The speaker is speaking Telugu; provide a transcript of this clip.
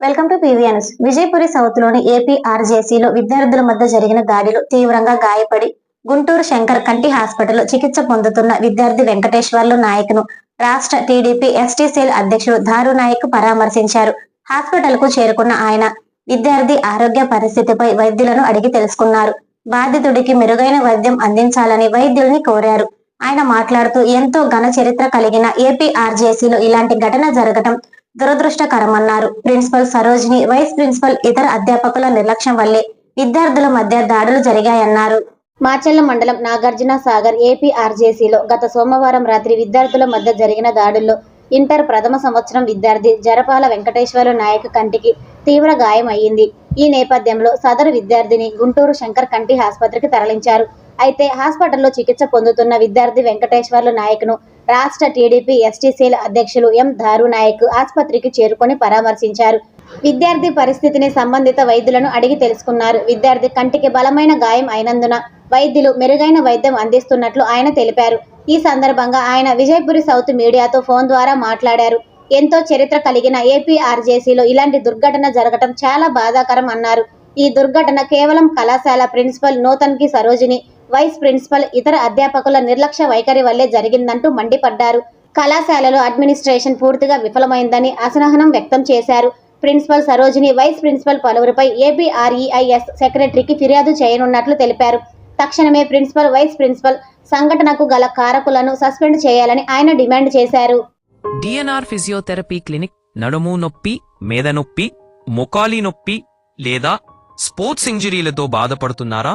వెల్కమ్ టు పీవీఎన్స్ విజయపురి సౌత్లోని ఏపీ ఆర్జేసీలో విద్యార్థుల మధ్య జరిగిన దాడిలో తీవ్రంగా గాయపడి గుంటూరు శంకర్ కంటి హాస్పిటల్లో చికిత్స పొందుతున్న విద్యార్థి వెంకటేశ్వర్లు నాయక్ను రాష్ట్ర టీడీపీ ఎస్టీ సెల్ అధ్యక్షుడు దారు నాయక్ పరామర్శించారు. హాస్పిటల్కు చేరుకున్న ఆయన విద్యార్థి ఆరోగ్య పరిస్థితిపై వైద్యులను అడిగి తెలుసుకున్నారు. బాధితుడికి మెరుగైన వైద్యం అందించాలని వైద్యుల్ని కోరారు. ఆయన మాట్లాడుతూ ఎంతో ఘన చరిత్ర కలిగిన ఏపీ ఆర్జేసీలో ఇలాంటి ఘటన జరగటం దురదృష్టకరమన్నారు. ప్రిన్సిపల్ సరోజిని వైస్ ప్రిన్సిపల్ ఇతర అధ్యాపకుల నిర్లక్ష్యం వల్లే విద్యార్థుల మధ్య దాడులు జరిగాయన్నారు. మాచెల్ల మండలం నాగార్జున సాగర్ ఏపీఆర్జేసీలో గత సోమవారం రాత్రి విద్యార్థుల మధ్య జరిగిన దాడుల్లో ఇంటర్ ప్రథమ సంవత్సరం విద్యార్థి జరపాల వెంకటేశ్వర నాయక్ కంటికి తీవ్ర గాయం అయ్యింది ఈ నేపథ్యంలో సదరు విద్యార్థిని గుంటూరు శంకర్ కంటి ఆసుపత్రికి తరలించారు. అయితే హాస్పిటల్లో చికిత్స పొందుతున్న విద్యార్థి వెంకటేశ్వర్లు నాయక్ను రాష్ట్ర టీడీపీ ఎస్టీసీల అధ్యక్షులు ఎం దారు నాయక్ ఆసుపత్రికి చేరుకొని పరామర్శించారు. విద్యార్థి పరిస్థితిని సంబంధిత వైద్యులను అడిగి తెలుసుకున్నారు. విద్యార్థి కంటికి బలమైన గాయం అయినందున వైద్యులు మెరుగైన వైద్యం అందిస్తున్నట్లు ఆయన తెలిపారు. ఈ సందర్భంగా ఆయన విజయపురి సౌత్ మీడియాతో ఫోన్ ద్వారా మాట్లాడారు. ఎంతో చరిత్ర కలిగిన ఏపీఆర్జేసీలో ఇలాంటి దుర్ఘటన జరగటం చాలా బాధాకరం అన్నారు. ఈ దుర్ఘటన కేవలం కళాశాల ప్రిన్సిపల్ నూతన్కి సరోజిని వైస్ ప్రిన్సిపల్ ఇతర అధ్యాపకుల నిర్లక్ష్య వైఖరి వల్లే జరిగిందంటూ మండిపడ్డారు. కళాశాలలో అడ్మినిస్ట్రేషన్ పూర్తిగా విఫలమైందని అసహనం వ్యక్తం చేశారు. ప్రిన్సిపల్ సరోజిని వైస్ ప్రిన్సిపల్ పలువురిపై ఏపీఆర్ఈఐఎస్ సెక్రటరీకి ఫిర్యాదు చేయనున్నట్లు తెలిపారు. తక్షణమే ప్రిన్సిపల్ వైస్ ప్రిన్సిపల్ సంఘటనకు గల కారకులను సస్పెండ్ చేయాలని ఆయన డిమాండ్ చేశారు. డిఎన్ఆర్ ఫిజియోథెరపీ క్లినిక్ నడుము నొప్పి మేద నొప్పి మొకాలి నొప్పి లేదా స్పోర్ట్స్ ఇంజరీలతో బాధపడుతున్నారా?